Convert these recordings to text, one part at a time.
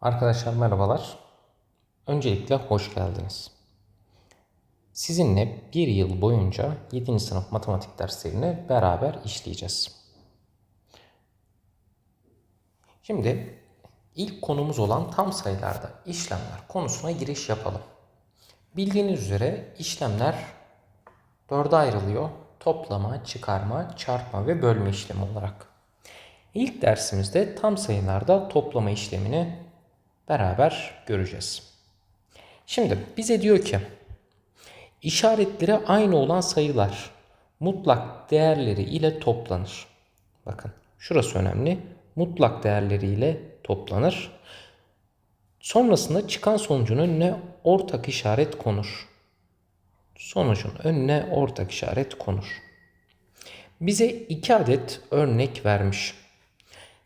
Arkadaşlar merhabalar. Öncelikle hoş geldiniz. Sizinle bir yıl boyunca 7. sınıf matematik derslerini beraber işleyeceğiz. Şimdi ilk konumuz olan tam sayılarda işlemler konusuna giriş yapalım. Bildiğiniz üzere işlemler dörde ayrılıyor. Toplama, çıkarma, çarpma ve bölme işlemi olarak. İlk dersimizde tam sayılarda toplama işlemini beraber göreceğiz. Şimdi bize diyor ki işaretleri aynı olan sayılar mutlak değerleri ile toplanır. Bakın şurası önemli. Mutlak değerleri ile toplanır. Sonrasında çıkan sonucun önüne ortak işaret konur. Sonucun önüne ortak işaret konur. Bize iki adet örnek vermiş.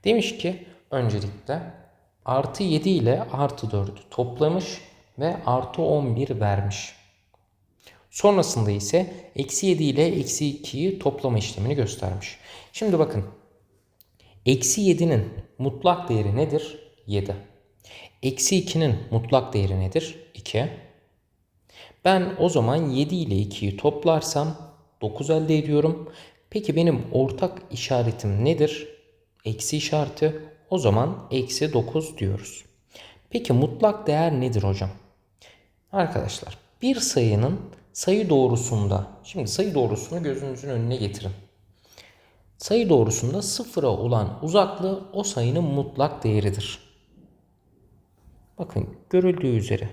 Demiş ki öncelikle artı 7 ile artı 4'ü toplamış ve artı 11 vermiş. Sonrasında ise eksi 7 ile eksi 2'yi toplama işlemini göstermiş. Şimdi bakın eksi 7'nin mutlak değeri nedir? 7. Eksi 2'nin mutlak değeri nedir? 2. Ben o zaman 7 ile 2'yi toplarsam 9 elde ediyorum. Peki benim ortak işaretim nedir? Eksi işareti. O zaman eksi 9 diyoruz. Peki mutlak değer nedir hocam? Arkadaşlar bir sayının sayı doğrusunda, şimdi sayı doğrusunu gözünüzün önüne getirin. Sayı doğrusunda sıfıra olan uzaklığı o sayının mutlak değeridir. Bakın görüldüğü üzere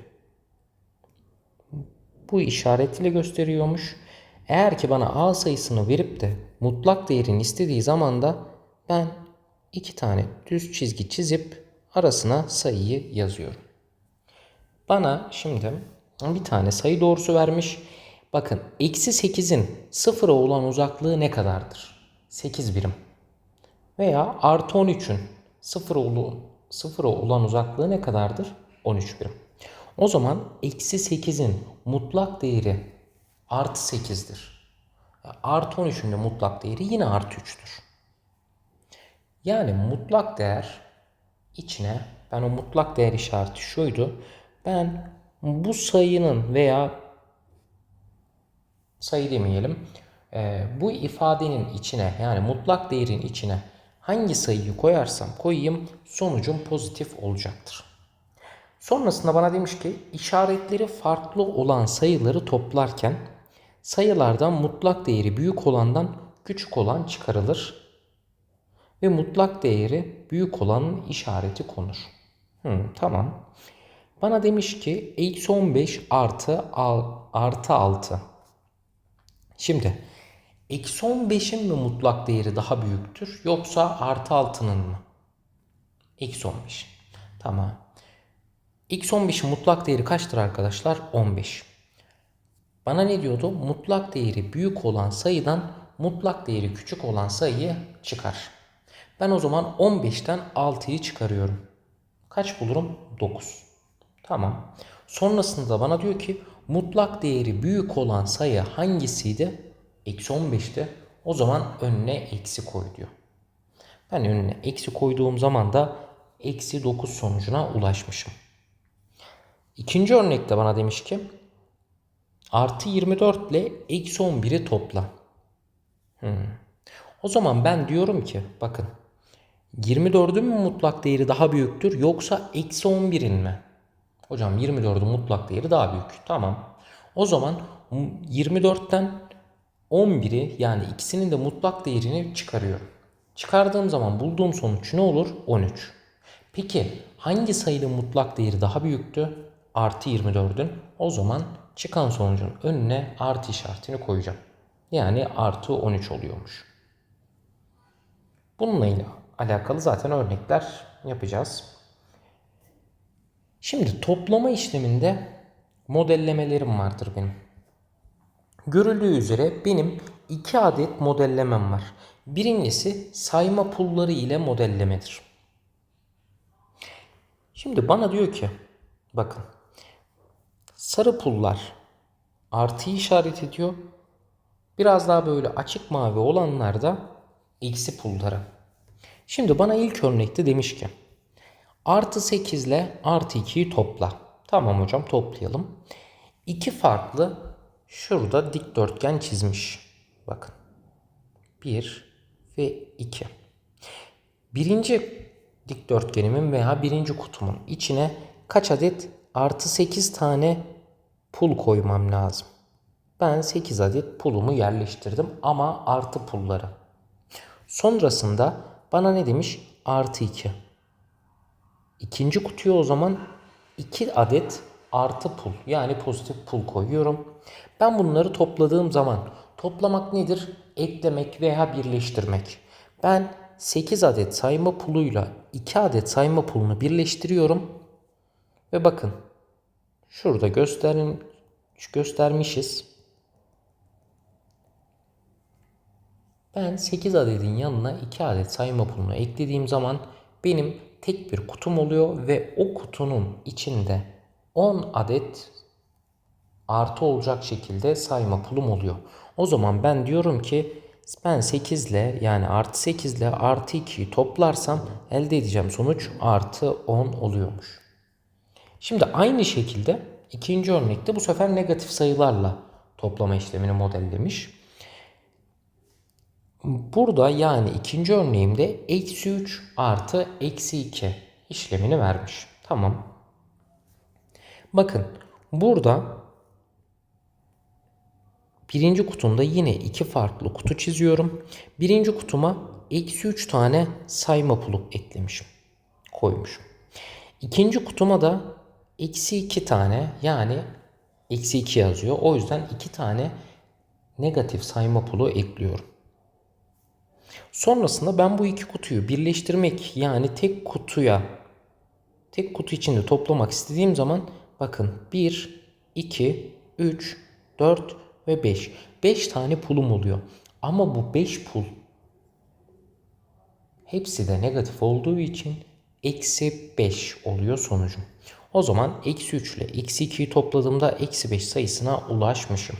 bu işaret ile gösteriyormuş. Eğer ki bana A sayısını verip de mutlak değerini istediği zaman da ben iki tane düz çizgi çizip arasına sayıyı yazıyorum. Bana şimdi bir tane sayı doğrusu vermiş. Bakın eksi 8'in sıfıra olan uzaklığı ne kadardır? 8 birim. Veya artı 13'ün sıfıra, sıfıra olan uzaklığı ne kadardır? 13 birim. O zaman eksi 8'in mutlak değeri artı 8'dir. Artı 13'ün de mutlak değeri yine artı 3'tür. Yani mutlak değer içine ben o mutlak değer işareti şuydu. Ben bu sayının veya sayı demeyelim e, bu ifadenin içine yani mutlak değerin içine hangi sayıyı koyarsam koyayım sonucum pozitif olacaktır. Sonrasında bana demiş ki işaretleri farklı olan sayıları toplarken sayılardan mutlak değeri büyük olandan küçük olan çıkarılır ve mutlak değeri büyük olanın işareti konur. Hmm, tamam. Bana demiş ki eksi 15 artı, al, artı 6. Şimdi eksi 15'in mi mutlak değeri daha büyüktür yoksa artı 6'nın mı? Eksi 15. Tamam. Eksi 15'in mutlak değeri kaçtır arkadaşlar? 15. Bana ne diyordu? Mutlak değeri büyük olan sayıdan mutlak değeri küçük olan sayıyı çıkar. Ben o zaman 15'ten 6'yı çıkarıyorum. Kaç bulurum? 9. Tamam. Sonrasında bana diyor ki mutlak değeri büyük olan sayı hangisiydi? Eksi 15'ti. O zaman önüne eksi koy diyor. Ben önüne eksi koyduğum zaman da eksi 9 sonucuna ulaşmışım. İkinci örnekte bana demiş ki artı 24 ile eksi 11'i topla. Hmm. O zaman ben diyorum ki bakın 24'ün mü mutlak değeri daha büyüktür yoksa eksi 11'in mi? Hocam 24'ün mutlak değeri daha büyük. Tamam. O zaman 24'ten 11'i yani ikisinin de mutlak değerini çıkarıyorum. Çıkardığım zaman bulduğum sonuç ne olur? 13. Peki hangi sayının mutlak değeri daha büyüktü? Artı 24'ün. O zaman çıkan sonucun önüne artı işaretini koyacağım. Yani artı 13 oluyormuş. Bununla alakalı zaten örnekler yapacağız. Şimdi toplama işleminde modellemelerim vardır benim. Görüldüğü üzere benim iki adet modellemem var. Birincisi sayma pulları ile modellemedir. Şimdi bana diyor ki bakın sarı pullar artı işaret ediyor. Biraz daha böyle açık mavi olanlar da eksi pullara. Şimdi bana ilk örnekte demiş ki Artı 8 ile artı 2'yi topla. Tamam hocam toplayalım. İki farklı şurada dikdörtgen çizmiş. Bakın. 1 ve 2. Birinci dikdörtgenimin veya birinci kutumun içine kaç adet artı 8 tane pul koymam lazım. Ben 8 adet pulumu yerleştirdim ama artı pulları. Sonrasında bana ne demiş? Artı 2. İkinci kutuya o zaman 2 adet artı pul yani pozitif pul koyuyorum. Ben bunları topladığım zaman toplamak nedir? Eklemek veya birleştirmek. Ben 8 adet sayma puluyla 2 adet sayma pulunu birleştiriyorum. Ve bakın şurada gösterin, göstermişiz. Ben 8 adetin yanına 2 adet sayma pulunu eklediğim zaman benim tek bir kutum oluyor ve o kutunun içinde 10 adet artı olacak şekilde sayma pulum oluyor. O zaman ben diyorum ki ben 8 ile yani artı 8 ile artı 2'yi toplarsam elde edeceğim sonuç artı 10 oluyormuş. Şimdi aynı şekilde ikinci örnekte bu sefer negatif sayılarla toplama işlemini modellemiş. Burada yani ikinci örneğimde eksi 3 artı eksi 2 işlemini vermiş. Tamam. Bakın burada birinci kutumda yine iki farklı kutu çiziyorum. Birinci kutuma eksi 3 tane sayma pulu eklemişim. Koymuşum. İkinci kutuma da eksi 2 tane yani eksi 2 yazıyor. O yüzden 2 tane negatif sayma pulu ekliyorum. Sonrasında ben bu iki kutuyu birleştirmek yani tek kutuya tek kutu içinde toplamak istediğim zaman bakın 1, 2, 3, 4 ve 5. 5 tane pulum oluyor. Ama bu 5 pul hepsi de negatif olduğu için eksi 5 oluyor sonucum. O zaman eksi 3 ile eksi 2'yi topladığımda eksi 5 sayısına ulaşmışım.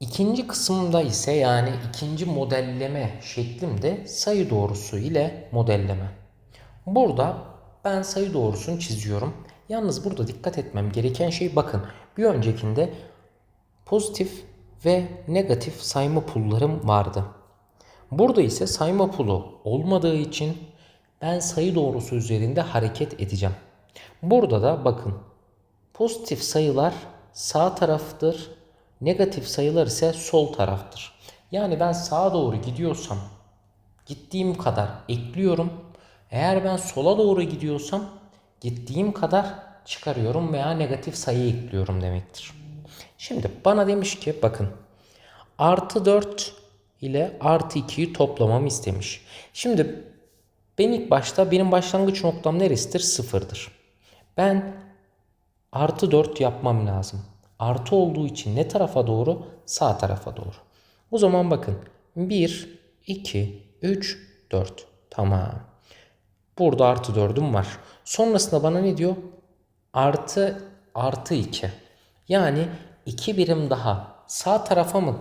İkinci kısımda ise yani ikinci modelleme şeklimde sayı doğrusu ile modelleme. Burada ben sayı doğrusunu çiziyorum. Yalnız burada dikkat etmem gereken şey bakın bir öncekinde pozitif ve negatif sayma pullarım vardı. Burada ise sayma pulu olmadığı için ben sayı doğrusu üzerinde hareket edeceğim. Burada da bakın pozitif sayılar sağ taraftır, negatif sayılar ise sol taraftır. Yani ben sağa doğru gidiyorsam gittiğim kadar ekliyorum. Eğer ben sola doğru gidiyorsam gittiğim kadar çıkarıyorum veya negatif sayı ekliyorum demektir. Şimdi bana demiş ki bakın artı 4 ile artı 2'yi toplamamı istemiş. Şimdi ben ilk başta benim başlangıç noktam neresidir? Sıfırdır. Ben artı 4 yapmam lazım. Artı olduğu için ne tarafa doğru? Sağ tarafa doğru. O zaman bakın 1, 2, 3, 4. Tamam. Burada artı 4'üm var. Sonrasında bana ne diyor? Artı artı 2. Yani 2 birim daha sağ tarafa mı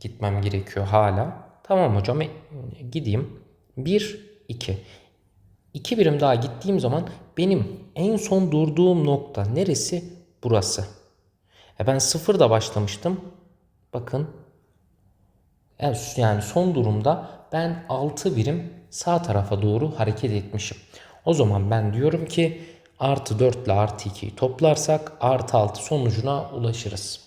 gitmem gerekiyor hala? Tamam hocam e, gideyim. 1, 2. 2 birim daha gittiğim zaman benim en son durduğum nokta neresi? Burası. E ben sıfırda başlamıştım. Bakın. Yani son durumda ben 6 birim sağ tarafa doğru hareket etmişim. O zaman ben diyorum ki artı 4 ile artı 2'yi toplarsak artı 6 sonucuna ulaşırız.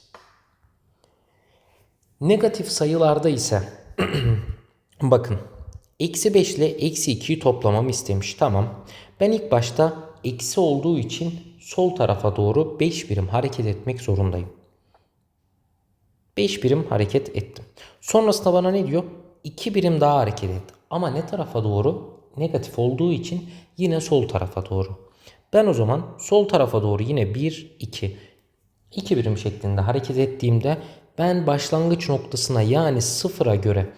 Negatif sayılarda ise bakın eksi 5 ile eksi 2'yi toplamamı istemiş. Tamam. Ben ilk başta eksi olduğu için sol tarafa doğru 5 birim hareket etmek zorundayım. 5 birim hareket ettim. Sonrasında bana ne diyor? 2 birim daha hareket et. Ama ne tarafa doğru? Negatif olduğu için yine sol tarafa doğru. Ben o zaman sol tarafa doğru yine 1, 2, 2 birim şeklinde hareket ettiğimde ben başlangıç noktasına yani sıfıra göre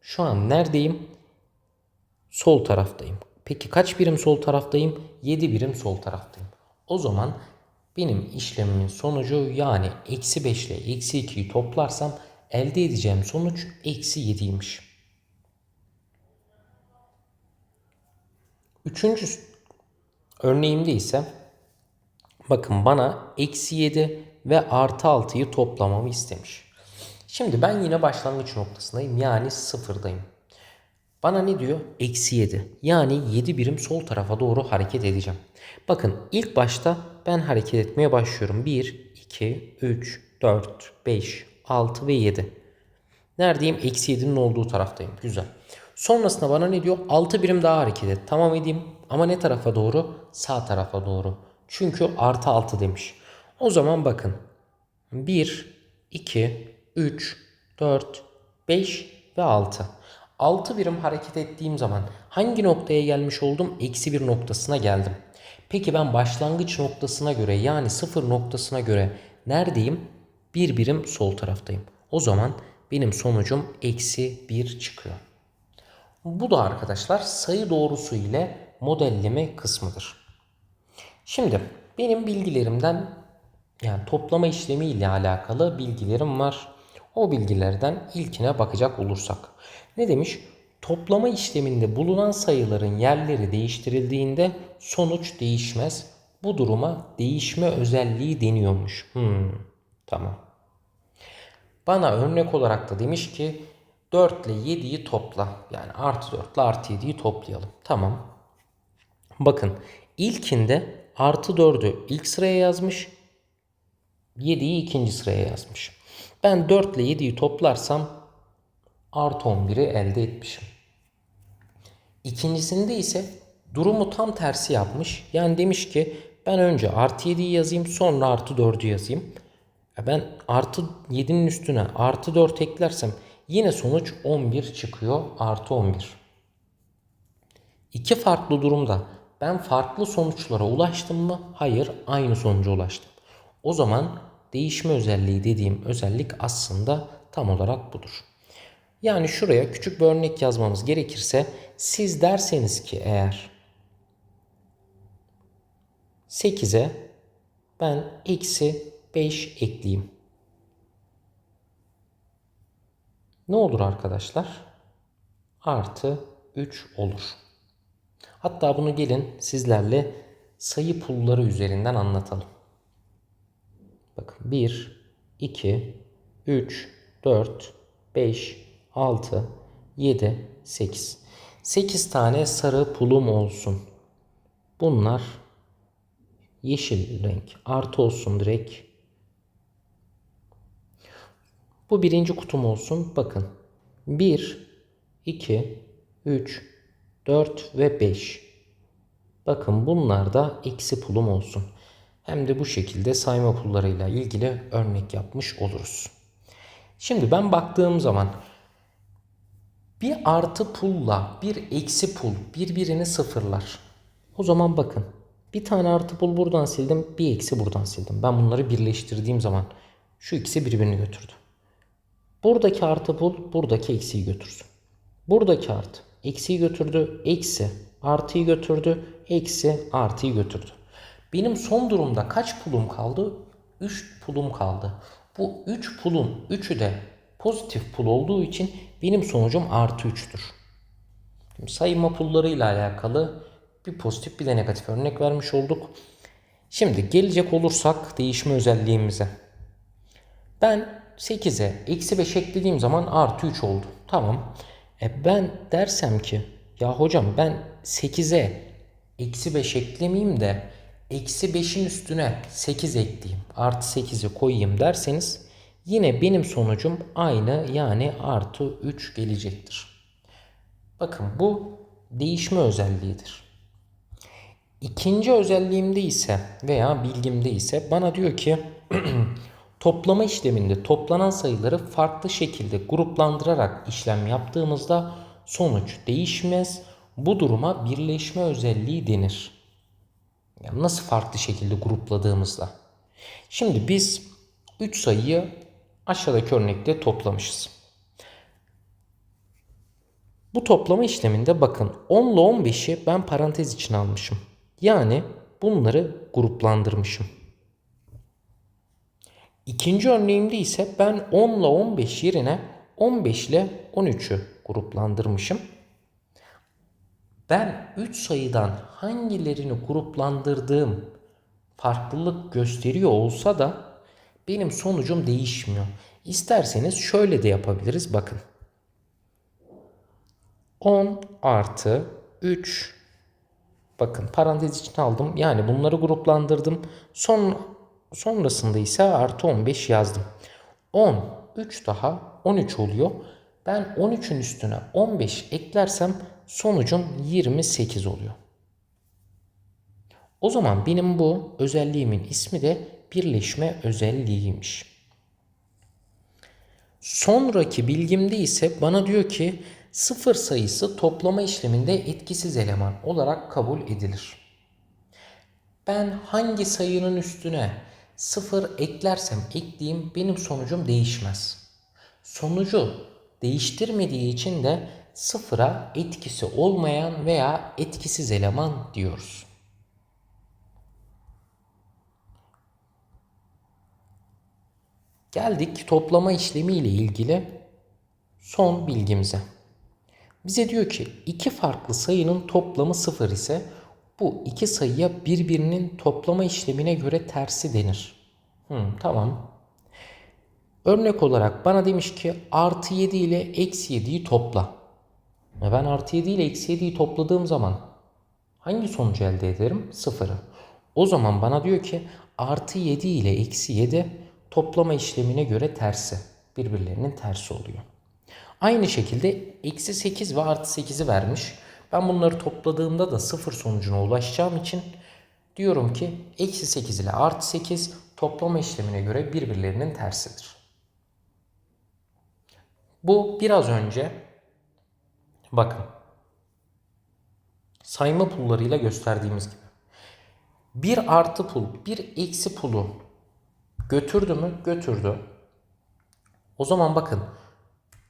şu an neredeyim? Sol taraftayım. Peki kaç birim sol taraftayım? 7 birim sol taraftayım. O zaman benim işlemimin sonucu yani eksi 5 ile eksi 2'yi toplarsam elde edeceğim sonuç eksi 7'ymiş. Üçüncü örneğimde ise bakın bana eksi 7 ve artı 6'yı toplamamı istemiş. Şimdi ben yine başlangıç noktasındayım yani sıfırdayım. Bana ne diyor? Eksi 7. Yani 7 birim sol tarafa doğru hareket edeceğim. Bakın ilk başta ben hareket etmeye başlıyorum. 1, 2, 3, 4, 5, 6 ve 7. Neredeyim? Eksi 7'nin olduğu taraftayım. Güzel. Sonrasında bana ne diyor? 6 birim daha hareket et. Tamam edeyim. Ama ne tarafa doğru? Sağ tarafa doğru. Çünkü artı 6 demiş. O zaman bakın. 1, 2, 3, 4, 5 ve 6. 6 birim hareket ettiğim zaman hangi noktaya gelmiş oldum? Eksi 1 noktasına geldim. Peki ben başlangıç noktasına göre yani 0 noktasına göre neredeyim? Bir birim sol taraftayım. O zaman benim sonucum eksi 1 çıkıyor. Bu da arkadaşlar sayı doğrusu ile modelleme kısmıdır. Şimdi benim bilgilerimden yani toplama işlemi ile alakalı bilgilerim var. O bilgilerden ilkine bakacak olursak. Ne demiş? Toplama işleminde bulunan sayıların yerleri değiştirildiğinde sonuç değişmez. Bu duruma değişme özelliği deniyormuş. Hmm, tamam. Bana örnek olarak da demiş ki 4 ile 7'yi topla. Yani artı 4 ile artı 7'yi toplayalım. Tamam. Bakın ilkinde artı 4'ü ilk sıraya yazmış. 7'yi ikinci sıraya yazmış. Ben 4 ile 7'yi toplarsam artı 11'i elde etmişim. İkincisinde ise durumu tam tersi yapmış. Yani demiş ki ben önce artı 7'yi yazayım sonra artı 4'ü yazayım. Ben artı 7'nin üstüne artı 4 eklersem yine sonuç 11 çıkıyor artı 11. İki farklı durumda ben farklı sonuçlara ulaştım mı? Hayır aynı sonuca ulaştım. O zaman değişme özelliği dediğim özellik aslında tam olarak budur. Yani şuraya küçük bir örnek yazmamız gerekirse siz derseniz ki eğer 8'e ben eksi 5 ekleyeyim. Ne olur arkadaşlar? Artı 3 olur. Hatta bunu gelin sizlerle sayı pulları üzerinden anlatalım. Bakın 1, 2, 3, 4, 5, 6, 7, 8. 8 tane sarı pulum olsun. Bunlar yeşil renk. Artı olsun direkt. Bu birinci kutum olsun. Bakın. 1, 2, 3, 4 ve 5. Bakın bunlar da eksi pulum olsun. Hem de bu şekilde sayma pullarıyla ilgili örnek yapmış oluruz. Şimdi ben baktığım zaman bir artı pulla bir eksi pul birbirini sıfırlar. O zaman bakın bir tane artı pul buradan sildim bir eksi buradan sildim. Ben bunları birleştirdiğim zaman şu ikisi birbirini götürdü. Buradaki artı pul buradaki eksiyi götürsün. Buradaki artı eksiyi götürdü eksi artıyı götürdü eksi artıyı götürdü. Benim son durumda kaç pulum kaldı? 3 pulum kaldı. Bu 3 pulun 3'ü de pozitif pul olduğu için benim sonucum artı 3'tür. Sayma pullarıyla alakalı bir pozitif bir de negatif örnek vermiş olduk. Şimdi gelecek olursak değişme özelliğimize. Ben 8'e eksi 5 eklediğim zaman artı 3 oldu. Tamam. E ben dersem ki ya hocam ben 8'e eksi 5 eklemeyeyim de eksi 5'in üstüne 8 ekleyeyim. Artı 8'i koyayım derseniz yine benim sonucum aynı yani artı 3 gelecektir. Bakın bu değişme özelliğidir. İkinci özelliğimde ise veya bilgimde ise bana diyor ki toplama işleminde toplanan sayıları farklı şekilde gruplandırarak işlem yaptığımızda sonuç değişmez. Bu duruma birleşme özelliği denir. Yani nasıl farklı şekilde grupladığımızda. Şimdi biz 3 sayıyı aşağıdaki örnekte toplamışız. Bu toplama işleminde bakın 10 ile 15'i ben parantez içine almışım. Yani bunları gruplandırmışım. İkinci örneğimde ise ben 10 ile 15 yerine 15 ile 13'ü gruplandırmışım. Ben 3 sayıdan hangilerini gruplandırdığım farklılık gösteriyor olsa da benim sonucum değişmiyor. İsterseniz şöyle de yapabiliriz. Bakın. 10 artı 3 bakın parantez içine aldım. Yani bunları gruplandırdım. Son sonrasında ise artı 15 yazdım. 10 3 daha 13 oluyor. Ben 13'ün üstüne 15 eklersem sonucum 28 oluyor. O zaman benim bu özelliğimin ismi de birleşme özelliğiymiş. Sonraki bilgimde ise bana diyor ki sıfır sayısı toplama işleminde etkisiz eleman olarak kabul edilir. Ben hangi sayının üstüne sıfır eklersem ekleyeyim benim sonucum değişmez. Sonucu değiştirmediği için de sıfıra etkisi olmayan veya etkisiz eleman diyoruz. Geldik toplama işlemi ile ilgili son bilgimize. Bize diyor ki iki farklı sayının toplamı sıfır ise bu iki sayıya birbirinin toplama işlemine göre tersi denir. Hmm, tamam. Örnek olarak bana demiş ki artı 7 ile eksi 7'yi topla. E ben artı 7 ile eksi 7'yi topladığım zaman hangi sonucu elde ederim? Sıfırı. O zaman bana diyor ki artı 7 ile eksi 7 toplama işlemine göre tersi. Birbirlerinin tersi oluyor. Aynı şekilde eksi 8 ve artı 8'i vermiş. Ben bunları topladığımda da sıfır sonucuna ulaşacağım için diyorum ki eksi 8 ile artı 8 toplama işlemine göre birbirlerinin tersidir. Bu biraz önce bakın sayma pullarıyla gösterdiğimiz gibi. Bir artı pul, bir eksi pulu götürdü mü? Götürdü. O zaman bakın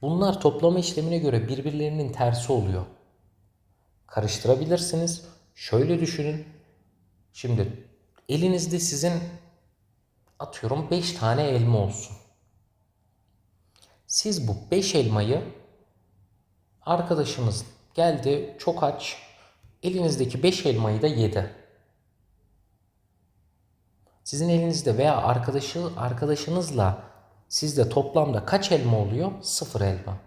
bunlar toplama işlemine göre birbirlerinin tersi oluyor. Karıştırabilirsiniz. Şöyle düşünün. Şimdi elinizde sizin atıyorum 5 tane elma olsun. Siz bu 5 elmayı arkadaşımız geldi çok aç. Elinizdeki 5 elmayı da yedi. Sizin elinizde veya arkadaşı arkadaşınızla sizde toplamda kaç elma oluyor? Sıfır elma.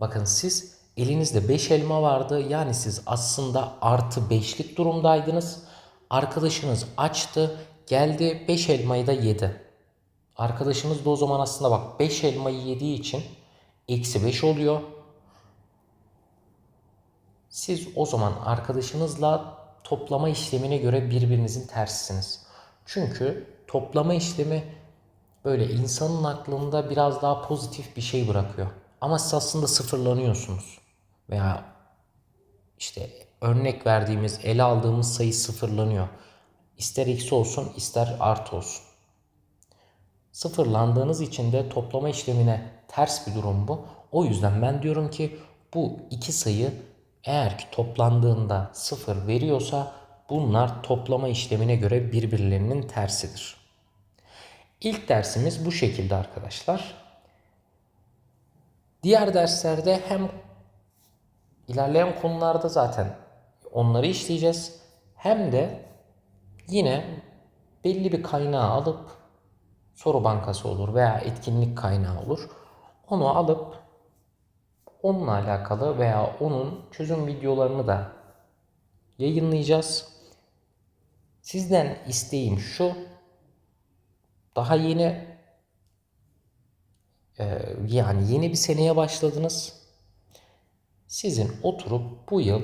Bakın siz elinizde 5 elma vardı. Yani siz aslında artı 5'lik durumdaydınız. Arkadaşınız açtı. Geldi 5 elmayı da yedi. Arkadaşınız da o zaman aslında bak 5 elmayı yediği için eksi 5 oluyor. Siz o zaman arkadaşınızla toplama işlemine göre birbirinizin tersisiniz. Çünkü toplama işlemi böyle insanın aklında biraz daha pozitif bir şey bırakıyor. Ama siz aslında sıfırlanıyorsunuz. Veya işte örnek verdiğimiz, ele aldığımız sayı sıfırlanıyor. İster eksi olsun, ister artı olsun. Sıfırlandığınız için de toplama işlemine ters bir durum bu. O yüzden ben diyorum ki bu iki sayı eğer ki toplandığında sıfır veriyorsa bunlar toplama işlemine göre birbirlerinin tersidir. İlk dersimiz bu şekilde arkadaşlar. Diğer derslerde hem ilerleyen konularda zaten onları işleyeceğiz. Hem de yine belli bir kaynağı alıp soru bankası olur veya etkinlik kaynağı olur. Onu alıp onunla alakalı veya onun çözüm videolarını da yayınlayacağız. Sizden isteğim şu. Daha yeni e, yani yeni bir seneye başladınız. Sizin oturup bu yıl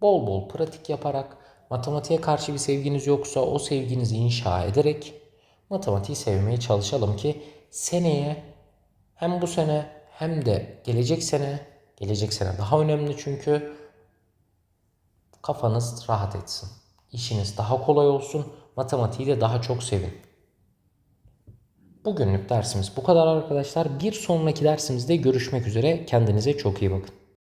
bol bol pratik yaparak matematiğe karşı bir sevginiz yoksa o sevginizi inşa ederek matematiği sevmeye çalışalım ki seneye hem bu sene hem de gelecek sene gelecek sene daha önemli çünkü kafanız rahat etsin. İşiniz daha kolay olsun. Matematiği de daha çok sevin. Bugünlük dersimiz bu kadar arkadaşlar. Bir sonraki dersimizde görüşmek üzere. Kendinize çok iyi bakın.